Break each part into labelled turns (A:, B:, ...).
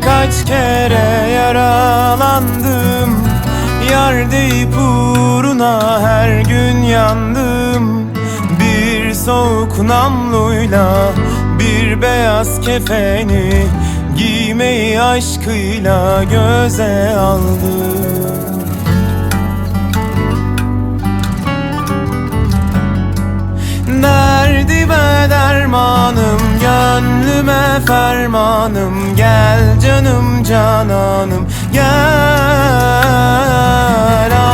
A: kaç kere yaralandım. Yar deyip uğruna her gün yandım. Bir soğuk namluyla bir beyaz kefeni Giymeyi aşkıyla göze aldım fermanım Gel canım cananım, gel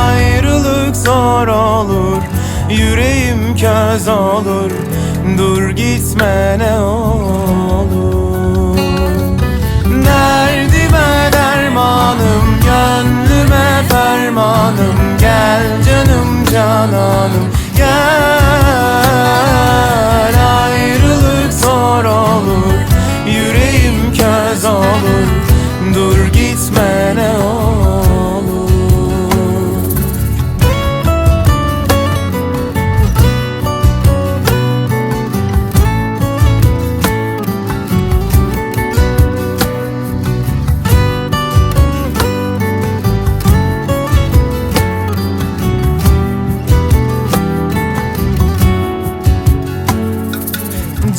A: Ayrılık zor olur, yüreğim köz olur. Dur gitme ne olur. Derdime dermanım, gönlüme fermanım. Gel canım cananım, Dur gitme ne olur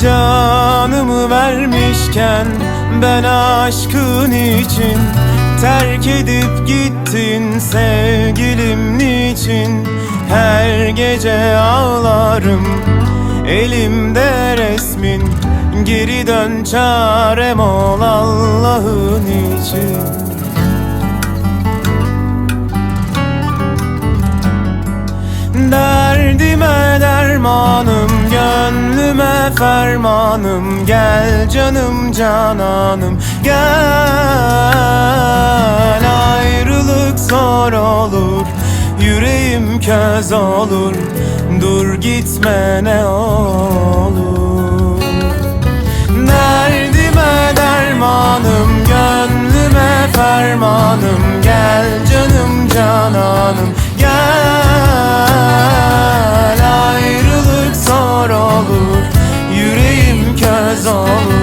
A: Canımı vermişken ben aşkın için Terk edip gittin sevgilim niçin? Her gece ağlarım elimde resmin. Geri dön çarem ol Allah'ın için fermanım Gel canım cananım, gel. Ayrılık zor olur, yüreğim köz olur Dur gitme ne olur. Derdime dermanım, gönlüme fermanım Gel canım cananım, gel Ayrılık